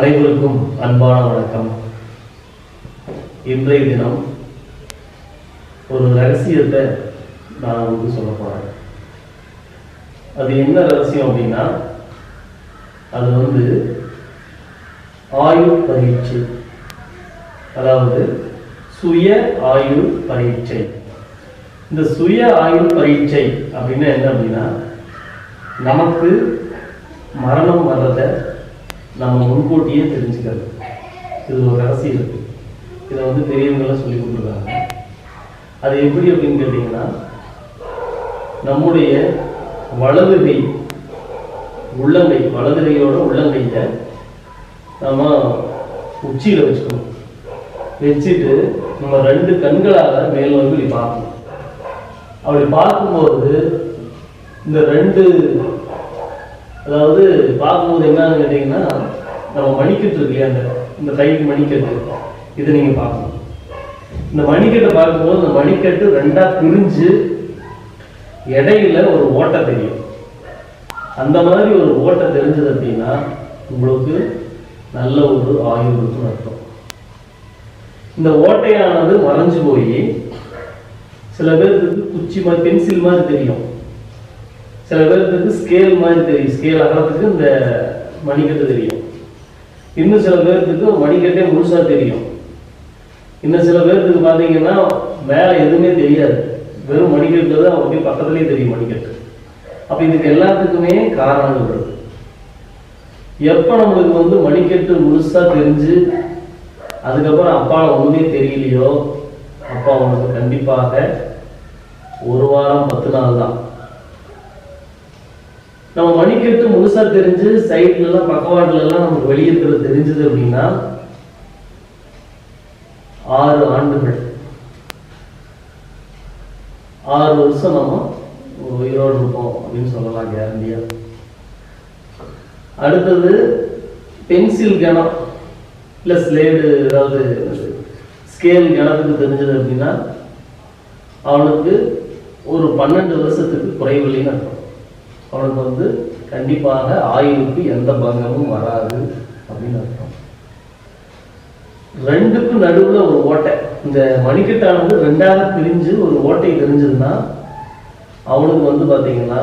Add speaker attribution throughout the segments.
Speaker 1: அனைவருக்கும் அன்பான வணக்கம். இன்றைய தினம் ஒரு ரகசியத்தை நான் உங்களுக்கு சொல்ல போறேன். அது என்ன ரகசியம் அப்படின்னா அது வந்து ஆயுள் பரீட்சை. அதாவது சுய ஆயுள் பரீட்சை. இந்த சுய ஆயுள் பரீட்சை அப்படின்னா என்ன அப்படின்னா நமக்கு மரணம் வர்றதை நம்ம முன்கூட்டியே தெரிஞ்சுக்கிறது. இது ஒரு ரகசியம் இருக்கு இதை வந்து பெரியவங்களாம் சொல்லி கொடுத்துருக்காங்க. அது எப்படி அப்படின்னு கேட்டிங்கன்னா நம்முடைய வலது கை உள்ளங்கை வலது கையோட உள்ளங்கையை நம்ம உச்சியில் வச்சுக்கணும். வச்சுட்டு நம்ம ரெண்டு கண்களால் மேல் வந்து இப்படி பார்க்கணும். அப்படி பார்க்கும்போது இந்த ரெண்டு அதாவது பார்க்கும்போது என்னன்னு கேட்டிங்கன்னா நம்ம மணிக்கட்டு இருக்கு இல்லையா அந்த இந்த கைக்கு மணிக்கட்டு இதை நீங்கள் பார்க்கணும். இந்த மணிக்கட்டை பார்க்கும்போது இந்த மணிக்கட்டு ரெண்டா பிரிஞ்சு இடையில ஒரு ஓட்டை தெரியும். அந்த மாதிரி ஒரு ஓட்டை தெரிஞ்சது அப்படின்னா உங்களுக்கு நல்ல ஒரு ஆயுள் இருக்குன்னு அர்த்தம். இந்த ஓட்டையானது மறைஞ்சு போய் சில பேருக்கு குச்சி மாதிரி பென்சில் மாதிரி தெரியும். சில பேருக்கு ஸ்கேல் மாதிரி தெரியும். ஸ்கேல் அகலத்துக்கு இந்த மணிக்கட்டு தெரியும். இன்னும் சில பேர்த்துக்கு மணிக்கட்டே முழுசா தெரியும். இன்னும் சில பேர்த்துக்கு பார்த்தீங்கன்னா மேலே எதுவுமே தெரியாது. வெறும் மணிக்கட்டு தான் அப்படியே பக்கத்துலேயே தெரியும் மணிக்கட்டு. அப்போ இதுக்கு எல்லாத்துக்குமே காரணங்கள் இருக்கு. எப்போ நம்மளுக்கு வந்து மணிக்கட்டு முழுசாக தெரிஞ்சு அதுக்கப்புறம் அப்பா ஒன்றுமே தெரியலையோ? அப்பா உனக்கு கண்டிப்பாக ஒரு வாரம் பத்து நாள் தான். நம்ம மணிக்கட்டு முழுசா தெரிஞ்சு சைட்ல எல்லாம் பக்கவாட்டுல எல்லாம் நமக்கு வெளியே இருக்கிறது தெரிஞ்சது அப்படின்னா ஆறு ஆண்டுகள். ஆறு வருஷம் நம்ம உயிரோடு இருப்போம் அப்படின்னு சொல்லலாம் கேரண்டியா அடுத்தது பென்சில் கணம் இல்லை ஸ்லேடு ஏதாவது ஸ்கேல் கணத்துக்கு தெரிஞ்சது அப்படின்னா அவனுக்கு ஒரு பன்னெண்டு வருஷத்துக்கு குறைவில்லைன்னு அர்த்தம். அவனுக்கு வந்து கண்டிப்பாக ஆயுளுக்கு எந்த பங்கமும் வராது அப்படின்னு அர்த்தம். ரெண்டுக்கும் நடுவுல ஒரு ஓட்டை. இந்த மணிக்கட்டானது ரெண்டாக பிரிஞ்சு ஒரு ஓட்டை தெரிஞ்சதுன்னா அவனுக்கு வந்து பார்த்தீங்கன்னா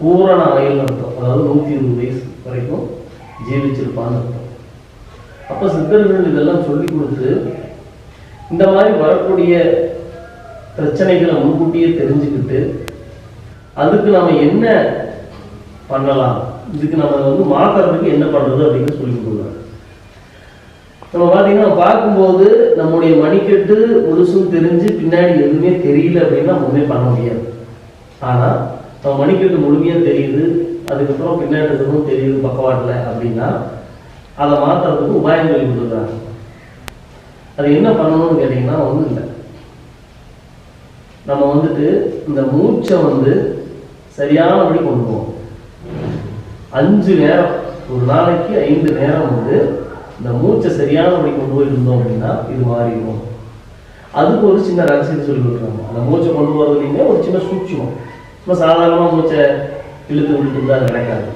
Speaker 1: பூரண ஆயுள் அர்த்தம். அதாவது நூத்தி இருபது வயசு வரைக்கும் ஜீவிச்சிருப்பான்னு அர்த்தம். அப்ப சித்தர்கள் இதெல்லாம் சொல்லி கொடுத்து இந்த மாதிரி வரக்கூடிய பிரச்சனைகளை முன்கூட்டியே தெரிஞ்சுக்கிட்டு அதுக்கு நாம் என்ன பண்ணலாம். இதுக்கு நம்ம வந்து மாற்றுறதுக்கு என்ன பண்ணுறது அப்படின்னு சொல்லி கொடுக்குறாங்க. நம்ம பார்த்தீங்கன்னா பார்க்கும்போது நம்முடைய மணிக்கட்டு முழுசும் தெரிஞ்சு பின்னாடி எதுவுமே தெரியல அப்படின்னா நம்ம ஒன்றுமே பண்ண முடியாது. ஆனால் நம்ம மணிக்கட்டு முழுமையாக தெரியுது அதுக்கப்புறம் பின்னாடி எதுவும் தெரியுது பக்கவாட்டில் அப்படின்னா அதை மாற்றுறதுக்கு உபாயம் சொல்லி கொடுக்குறாங்க. அது என்ன பண்ணணும்னு கேட்டிங்கன்னா ஒன்றும் இல்லை. நம்ம வந்துட்டு இந்த மூச்சை வந்து சரியானபடி கொண்டு போவோம் அஞ்சு நேரம் ஒரு நாளைக்கு ஐந்து நேரம் வந்து இந்த மூச்சை சரியானபடி கொண்டு போய் இருந்தோம் அப்படின்னா இது மாறிடும். அதுக்கு ஒரு சின்ன ரகசியம் சொல்லி கொடுக்குறாங்க அந்த மூச்சை கொண்டு போகிறதுலையுமே ஒரு சின்ன சூட்சமம். சும்மா சாதாரணமாக மூச்சை இழுத்து விட்டு இருந்தால் அது நடக்காது.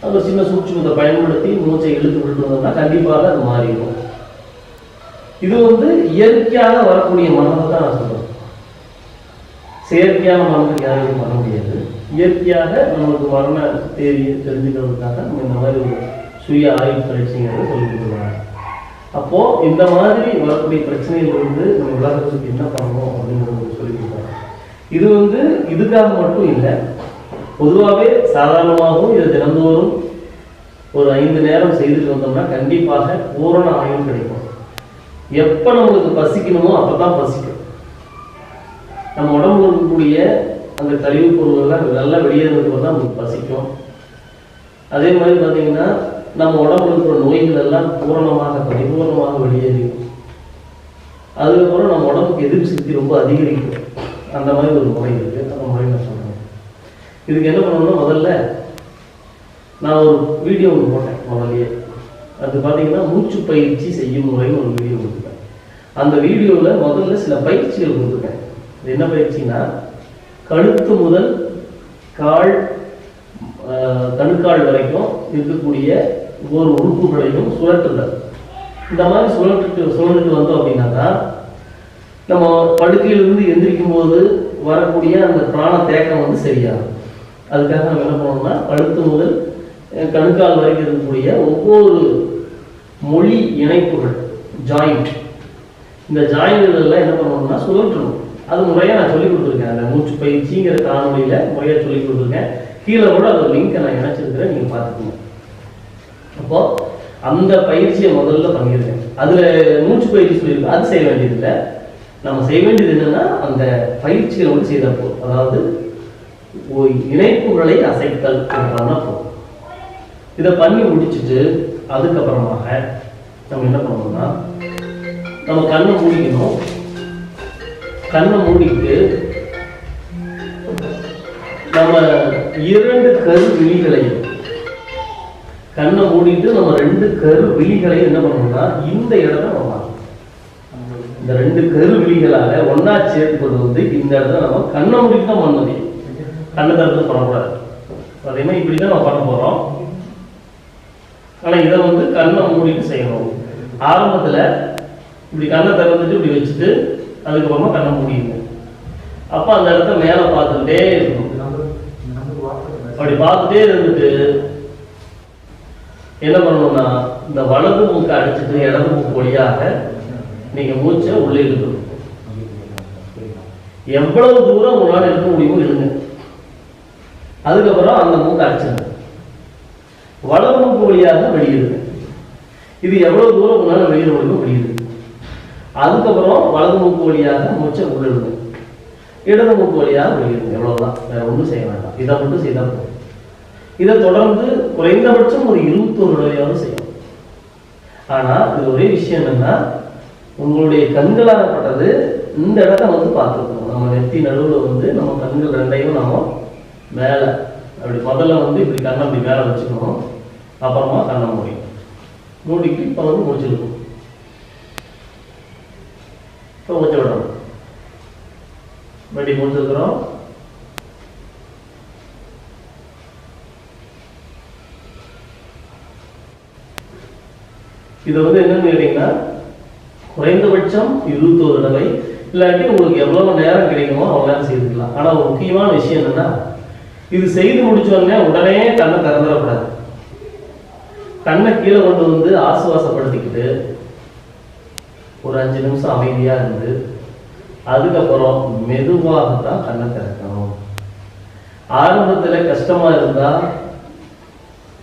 Speaker 1: அது ஒரு சின்ன சூட்சமத்தை பயன்படுத்தி மூச்சை இழுத்து விட்டு இருந்தோம்னா கண்டிப்பாக அது மாறிடும். இது வந்து இயற்கையாக வரக்கூடிய மனதை தான் நான் சொல்றேன். செயற்கையான மனதுக்கு யாரையும் மனம் இயற்கையாக நம்மளுக்கு மரண தேதியை தெரிஞ்சுக்கிறதுக்காக நம்ம இந்த மாதிரி ஒரு சுய ஆய்வு பயிற்சிங்கிறத சொல்லி கொடுக்குறாங்க அப்போ இந்த மாதிரி வரக்கூடிய பிரச்சனையிலிருந்து வந்து நம்ம உலகத்துக்கு என்ன பண்ணணும் அப்படிங்கிறது சொல்லி கொடுக்குறாங்க இது வந்து இதுக்காக மட்டும் இல்லை பொதுவாகவே சாதாரணமாகவும் இதை தினந்தோறும் ஒரு ஐந்து நேரம் செய்துட்டு வந்தோம்னா கண்டிப்பாக பூரண ஆயுள் கிடைக்கும். எப்போ நம்மளுக்கு பசிக்கணுமோ அப்போ தான் பசிக்கும். நம்ம உடம்புல இருக்கக்கூடிய அந்த கழிவுப் பொருள்கள்லாம் நல்லா வெளியேறதுக்கு தான் நமக்கு பசிக்கும். அதே மாதிரி பார்த்தீங்கன்னா நம்ம உடம்புல இருக்கிற நோய்கள் எல்லாம் பூரணமாக பரிபூர்ணமாக வெளியேறிடும். அதுக்கப்புறம் நம்ம உடம்புக்கு எதிர்ப்பு சக்தி ரொம்ப அதிகரிக்கும். அந்த மாதிரி ஒரு முறை இருக்கு. அந்த முறை நான் சொல்கிறேன் இதுக்கு என்ன பண்ணணும்னா முதல்ல நான் ஒரு வீடியோ ஒன்று போட்டேன் முதல்லையே. அது பார்த்தீங்கன்னா மூச்சு பயிற்சி செய்யும் முறைன்னு ஒரு வீடியோ கொடுத்துருக்கேன் அந்த வீடியோவில் முதல்ல சில பயிற்சிகள் கொடுத்துருக்கேன் இது என்ன பயிற்சின்னா கழுத்து முதல் கால் கணுக்கால் வரைக்கும் இருக்கக்கூடிய ஒவ்வொரு உறுப்புகளையும் சுழற்றுதல். இந்த மாதிரி சுழற்றுட்டு சுழந்துட்டு வந்தோம் அப்படின்னாக்கா நம்ம படுக்கையிலிருந்து எந்திரிக்கும் போது வரக்கூடிய அந்த பிராண தேக்கம் வந்து சரியாகும். அதுக்காக நம்ம என்ன பண்ணோம்னா கழுத்து முதல் கணுக்கால் வரைக்கும் இருக்கக்கூடிய ஒவ்வொரு மொழி இணைப்புகள் ஜாயிண்ட் இந்த ஜாயிண்ட்லாம் என்ன பண்ணணும்னா சுழற்றணும் அது முறையாக நான் சொல்லி கொடுத்துருக்கேன். அந்த மூச்சு பயிற்சிங்கிற காணொலியில் முறையாக சொல்லி கொடுத்துருக்கேன். கீழே கூட அந்த லிங்க்கை நான் இணைச்சிருக்கிறேன். நீங்கள் பார்த்துக்கோங்க. அப்போ அந்த பயிற்சியை முதல்ல பண்ணியிருக்கேன். அதில் மூச்சு பயிற்சி சொல்லியிருக்கேன் அது செய்ய வேண்டியதில்லை. நம்ம செய்ய வேண்டியது என்னன்னா அந்த பயிற்சிகளை வந்து செய்தால் போதும். அதாவது இணைப்புகளை அசைத்தல் பண்ணா போதும். இதை பண்ணி முடிச்சுட்டு அதுக்கப்புறமாக நம்ம என்ன பண்ணணும்னா நம்ம கண்ணை மூடிக்கணும். கண்ணை மூடிட்டு நம்ம இரண்டு கரு விழிகளையும் கண்ணை மூடிட்டு நம்ம ரெண்டு கரு விழிகளையும் என்ன பண்ணணும்னா இந்த இடத்த நம்ம இந்த ரெண்டு கரு விழிகளால ஒன்னா சேர்த்துப்பது வந்து இந்த இடத்துல நம்ம கண்ணை மூடிட்டு தான் பண்ண முடியும். கண்ணை திறந்து பண்ணக்கூடாது. அதே மாதிரி இப்படி தான் நம்ம பண்ண போறோம். ஆனா இதை வந்து கண்ணை மூடிட்டு செய்யணும். ஆரம்பத்துல இப்படி கண்ணை திறந்துட்டு இப்படி வச்சுட்டு அதுக்கப்புறமா கண்ணை மூடிடுங்க. அப்ப அந்த இடத்த மேல பார்த்துட்டே இருக்கணும். அப்படி பார்த்துட்டே இருந்துட்டு என்ன பண்ணணும்னா இந்த வலது மூக்கை அடிச்சுட்டு இடது மூக்கு வழியாக நீங்க மூச்சை உள்ளே இழுக்கணும். எவ்வளவு தூரம் உங்களால இருக்க முடியுமோ இருங்க அதுக்கப்புறம் அந்த மூக்கை அடிச்சிருங்க. வலது மூக்கு வழியாக வெளியிடுங்க. இது எவ்வளவு தூரம் உங்களால வெளியிட முடியுமோ வெளியிடுங்க. அதுக்கப்புறம் வலது மூக்கு வழியாக மூச்சை உள்ளிடுங்க. இடது மூக்கு வழியாக வெளியிடுங்க எவ்வளவுதான் வேற ஒன்றும் செய்ய வேண்டாம். இதை மட்டும் செய்தால் போதும். இதை தொடர்ந்து குறைந்தபட்சம் ஒரு இருபத்தொரு நிலையாவது செய்யணும். ஆனா இது ஒரே விஷயம் என்னன்னா உங்களுடைய கண்களாகப்பட்டது இந்த இடத்த வந்து பார்த்துருக்கோம் நம்ம நெத்தி நடுவில் வந்து நம்ம கண்கள் ரெண்டையும் நம்ம மேலே அப்படி முதல்ல வந்து இப்படி கண்ணை அப்படி மேலே வச்சுக்கணும். அப்புறமா கண்ணை முடியும் மூடிக்கு இப்போ வந்து முடிச்சிருக்கும் இப்போ மூச்சு விடணும் மறுபடி முடிச்சிருக்கிறோம். இது வந்து என்னன்னு கேட்டீங்கன்னா குறைந்தபட்சம் இருபத்தோரு தடவை இல்லாட்டி உங்களுக்கு எவ்வளவு நேரம் கிடைக்குமோ அவ்வளோ நேரம் செய்துக்கலாம். ஆனா ஒரு முக்கியமான விஷயம் என்னன்னா இது செய்து முடிச்ச உடனே உடனே கண்ணை திறந்துடக்கூடாது. கண்ணை கீழே கொண்டு வந்து ஆசுவாசப்படுத்திக்கிட்டு ஒரு அஞ்சு நிமிஷம் அமைதியா இருந்து அதுக்கப்புறம் மெதுவாக தான் கண்ணை திறக்கணும். ஆரம்பத்துல கஷ்டமா இருந்தால்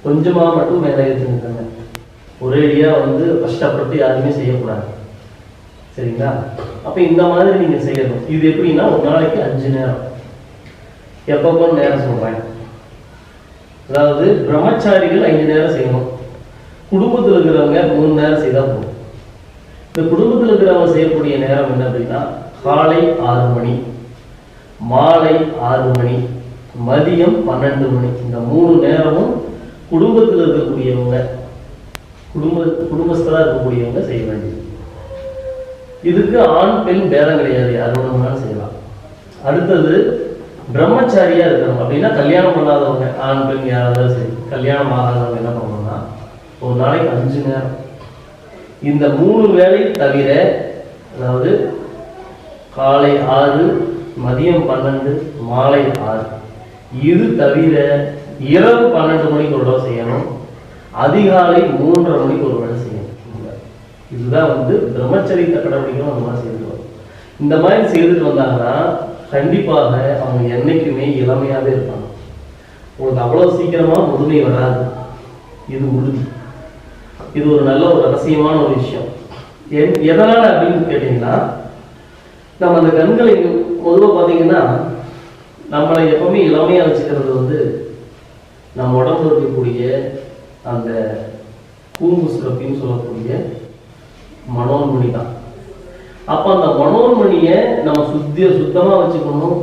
Speaker 1: கொஞ்சமா மட்டும் மேலே ஏற்றுங்க ஒரேடியாக வந்து கஷ்டப்பட்டு யாருமே செய்யக்கூடாது. சரிங்களா? அப்போ இந்த மாதிரி நீங்கள் செய்யணும். இது எப்படின்னா ஒரு நாளைக்கு அஞ்சு நேரம். எப்பப்போ நேரம் சொல்கிறேன் அதாவது பிரம்மச்சாரிகள் ஐந்து நேரம் செய்யணும். குடும்பத்தில் இருக்கிறவங்க மூணு நேரம் செய்தால் போதும். இந்த குடும்பத்தில் இருக்கிறவங்க செய்யக்கூடிய நேரம் என்ன அப்படின்னா காலை ஆறு மணி மாலை ஆறு மணி மதியம் பன்னெண்டு மணி. இந்த மூணு நேரமும் குடும்பத்தில் இருக்கக்கூடியவங்க குடும்ப குடும்பஸ்தரா இருக்கக்கூடியவங்க செய்ய வேண்டியது. இதுக்கு ஆண் பெண் பேதம் கிடையாது. யார் வேணும்னாலும் செய்யலாம். அடுத்தது பிரம்மச்சாரியா இருக்கணும். அப்படின்னா கல்யாணம் பண்ணாதவங்க ஆண் பெண் யாராவது சரி கல்யாணம் ஆகாதவங்க என்ன பண்ணணும்னா ஒரு நாளைக்கு அஞ்சு நேரம் இந்த மூணு வேளை தவிர அதாவது காலை ஆறு மதியம் பன்னெண்டு மாலை ஆறு. இது தவிர இரவு பன்னெண்டு மணிக்கு ஒரு தடவை செய்யணும். அதிகாலை மூன்றரை மணிக்கு ஒரு வேலை செய்யணும். இதுதான் வந்து பிரம்மச்சரியத்தை கடைபிடிக்கணும் அந்த மாதிரி செய்துட்டு வரும். இந்த மாதிரி செய்துட்டு வந்தாங்கன்னா கண்டிப்பாக அவங்க என்னைக்குமே இளமையாவே இருப்பாங்க. உங்களுக்கு அவ்வளோ சீக்கிரமாக முதுமை வராது. இது உறுதி. இது ஒரு நல்ல ஒரு ரகசியமான ஒரு விஷயம். என்- எதனால அப்படின்னு கேட்டீங்கன்னா நம்ம அந்த கண்களை பொதுவாக பார்த்தீங்கன்னா நம்மளை எப்பவுமே இளமையாக வச்சுக்கிறது வந்து நம்ம உடம்புல இருக்கக்கூடிய அந்த கூம்பு சுரப்பின்னு சொல்லக்கூடிய மனோன்மணி தான். அப்போ அந்த மனோன்மணியை நம்ம சுத்திய சுத்தமாக வச்சுக்கணும்.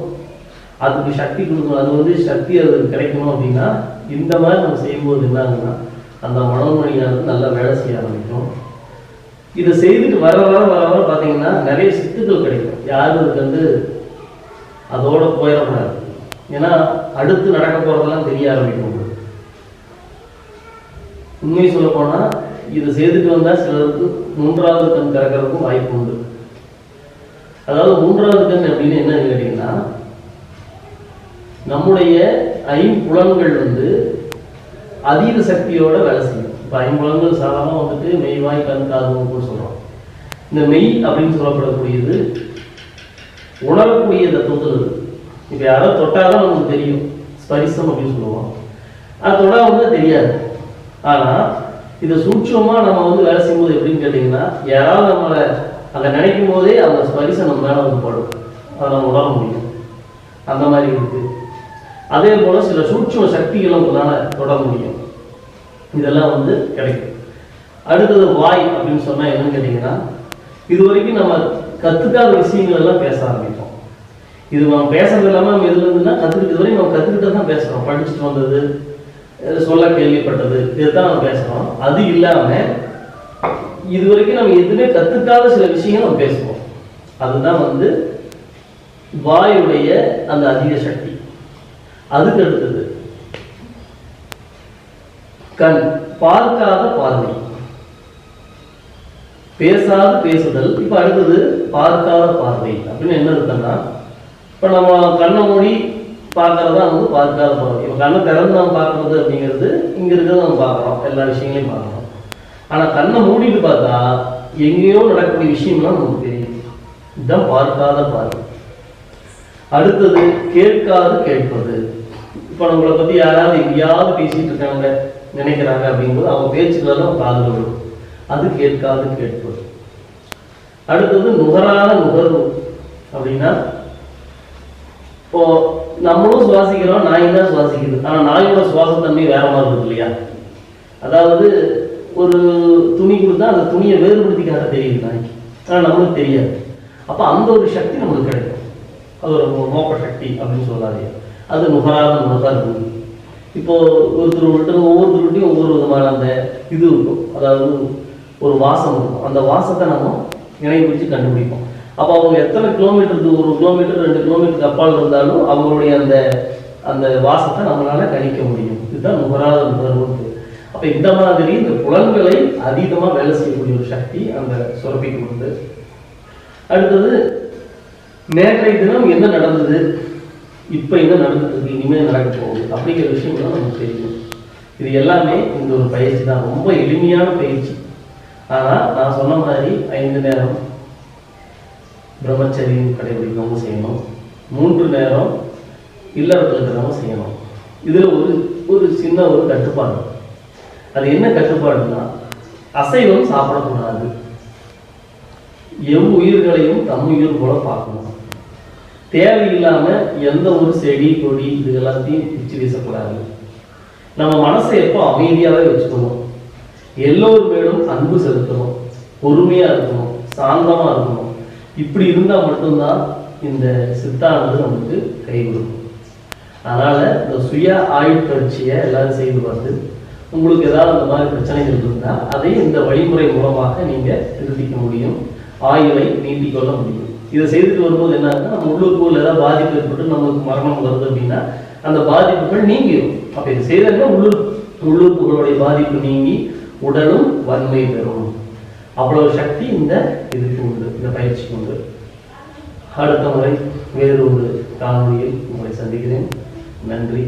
Speaker 1: அதுக்கு சக்தி கொடுக்கணும். அது வந்து சக்தி அது கிடைக்கணும் அப்படின்னா இந்த மாதிரி நம்ம செய்யும்போது என்ன ஆகுதுன்னா அந்த மனோன்மணியானது நல்லா வேலை செய்ய ஆரம்பிக்கும். இதை செய்துட்டு வர வர வர வர பார்த்தீங்கன்னா நிறைய சித்துக்கள் கிடைக்கும். யாரும் இதுக்கு வந்து அதோட போயிடக்கூடாது. ஏன்னா அடுத்து நடக்க போறதெல்லாம் தெரிய ஆரம்பிக்கும் உங்களுக்கு. உண்மையை சொல்ல போனா இதை செய்துட்டு வந்தால் சிலருக்கு மூன்றாவது கண் திறக்கிறதுக்கும் வாய்ப்பு உண்டு. அதாவது மூன்றாவது கண் அப்படின்னு என்ன கேட்டீங்கன்னா நம்முடைய ஐம்புலன்கள் வந்து அதீத சக்தியோட வேலை செய்யும். இப்போ ஐம்புலங்கள் சாதாரணமாக வந்துட்டு மெய் வாய் கண் காது கூட சொல்கிறோம் இந்த மெய் அப்படின்னு சொல்லப்படக்கூடியது உணரக்கூடிய தத்துவத்தில் இருக்கு இப்போ யாரோ தொட்டாதான் நமக்கு தெரியும். ஸ்பரிசம் அப்படின்னு சொல்லுவோம். அது தொடா வந்து தெரியாது. ஆனால் இதை சூட்சமாக நம்ம வந்து வேலை செய்யும்போது எப்படின்னு கேட்டிங்கன்னா யாராவது நம்மளை அதை நினைக்கும் போதே அந்த ஸ்பரிசம் நம்ம மேலே வந்து படும். அதை நம்ம உணர முடியும். அந்த மாதிரி இருக்குது அதே போல சில சூட்சம சக்திகளும் உங்களால் தொட முடியும். இதெல்லாம் வந்து கிடைக்கும். அடுத்தது வாய் அப்படின்னு சொன்னா என்னன்னு கேட்டிங்கன்னா இது வரைக்கும் நம்ம கத்துக்காத விஷயங்கள் எல்லாம் பேச ஆரம்பிப்போம். இது நம்ம பேசுறது இல்லாம நம்ம எதுல இருந்துன்னா கத்துக்கிட்டு வரைக்கும் நம்ம கற்றுக்கிட்டு தான் பேசுறோம். படிச்சுட்டு வந்தது சொல்ல கேள்விப்பட்டது இதுதான் நம்ம பேசுறோம். அது இல்லாம இது வரைக்கும் நம்ம எதுவுமே கத்துக்காத சில விஷயங்கள் நம்ம பேசுவோம். அதுதான் வந்து வாயுடைய அந்த அதிக சக்தி. அதுக்கு அடுத்தது. கண் பார்க்காத பார்வை. பேசாத பேசுதல். இப்ப அடுத்தது பார்க்காத பார்வை. அப்படின்னு என்ன இருக்குன்னா இப்ப நம்ம கண்ணை மூடி பார்க்கறதா வந்து பார்க்காத பார்வை. இப்ப கண்ணை திறந்து நம்ம பார்க்கறது அப்படிங்கிறது இங்க இருக்கிறத நம்ம பார்க்கறோம். எல்லா விஷயங்களையும் பார்க்கறோம். ஆனா கண்ணை மூடிட்டு பார்த்தா எங்கேயோ நடக்கக்கூடிய விஷயம்லாம் நமக்கு தெரியும். இதுதான் பார்க்காத பார்வை. அடுத்தது கேட்காது கேட்பது. இப்போ நம்மளை பத்தி யாராவது எங்கேயாவது பேசிட்டு இருக்காங்க நினைக்கிறாங்க அப்படிங்கும்போது அவங்க பேச்சுக்களை தான் காதுல அது கேட்காது கேட்பது. அடுத்தது நுகராத நுகர்வு அப்படின்னா இப்போ நம்மளும் சுவாசிக்கிறோம் நாய் தான் சுவாசிக்குது. ஆனா நாயோட சுவாசத்தன்மை வேற மாதிரி இருக்குது இல்லையா? அதாவது ஒரு துணி கொடுத்தா அந்த துணியை வேறுபடுத்திக்காக தெரியுது நாய்க்கு. ஆனா நம்மளுக்கு தெரியாது. அப்ப அந்த ஒரு சக்தி நம்மளுக்கு கிடைக்கும். அது ஒரு மோ- மோப்ப சக்தி அப்படின்னு சொல்லாதீங்க. அது நுகராத நுகர்வு இப்போ ஒருத்தர் விட்டு ஒவ்வொருத்தருட்டையும் ஒவ்வொரு விதமான அந்த இது இருக்கும். அதாவது ஒரு வாசம் இருக்கும். அந்த வாசத்தை நம்ம இணைய பிடிச்சி கண்டுபிடிப்போம். அப்போ அவங்க எத்தனை கிலோமீட்டருக்கு ஒரு கிலோமீட்டர் ரெண்டு கிலோமீட்டருக்கு அப்பால் இருந்தாலும் அவங்களுடைய அந்த அந்த வாசத்தை நம்மளால் கணிக்க முடியும். இதுதான் நுகராத நுகர்வு அப்போ இந்த மாதிரி இந்த புலன்களை அதீதமாக வேலை செய்யக்கூடிய ஒரு சக்தி அந்த சுரப்பிக்கு உண்டு. அடுத்தது நேற்றைய தினம் என்ன நடந்தது? இப்போ என்ன நடந்தது இனிமேல் நடக்க போகுது. அப்படிங்கிற விஷயங்கள்லாம் நமக்கு தெரியும். இது எல்லாமே இந்த ஒரு பயிற்சி தான். ரொம்ப எளிமையான பயிற்சி. ஆனால் நான் சொன்ன மாதிரி ஐந்து நேரம் பிரம்மச்சரியம் கடைபிடிக்கிறவங்க செய்யணும். மூன்று நேரம் இல்லறத்தில் இருக்கிறவங்க செய்யணும். இதில் ஒரு ஒரு சின்ன ஒரு கட்டுப்பாடு. அது என்ன கட்டுப்பாடுன்னா அசைவம் சாப்பிடக்கூடாது. எவ் உயிர்களையும் தம் உயிர் போல பார்க்கணும். தேவையில்லாம எந்த ஒரு செடி கொடி இது எல்லாத்தையும் பிச்சு வீசக்கூடாது. நம்ம மனசை எப்போ அமைதியாகவே வச்சுக்கணும்? எல்லோர் மேலும் அன்பு செலுத்தணும் பொறுமையா இருக்கணும் சாந்தமா இருக்கணும். இப்படி இருந்தா மட்டும்தான் இந்த சித்தானது நமக்கு கை கொடுக்கும். அதனால இந்த சுய ஆயுள் பயிற்சியை எல்லாரும் செய்து பார்த்து உங்களுக்கு ஏதாவது அந்த மாதிரி பிரச்சனைகள் இருந்தால் அதை இந்த வழிமுறை மூலமாக நீங்க திருத்திக்க முடியும். ஆயுளை நீட்டிக்கொள்ள முடியும். இதை செய்துட்டு வரும்போது என்ன ஆகுதுன்னா, நம்ம உள்ளுக்குள்ள ஏதாவது பாதிப்பு ஏற்பட்டு நமக்கு மரணம் வருது அப்படின்னா அந்த பாதிப்புகள் நீங்கிடும் அப்ப இது செய்தாலே உள்ளூர் உள்ளுறுப்புகளுடைய பாதிப்பு நீங்கி உடலும் வன்மை பெறும். அவ்வளவு சக்தி இந்த இதுக்கு உண்டு இந்த பயிற்சிக்கு உண்டு. அடுத்த முறை வேறு ஒரு காணொளியில் உங்களை சந்திக்கிறேன். நன்றி.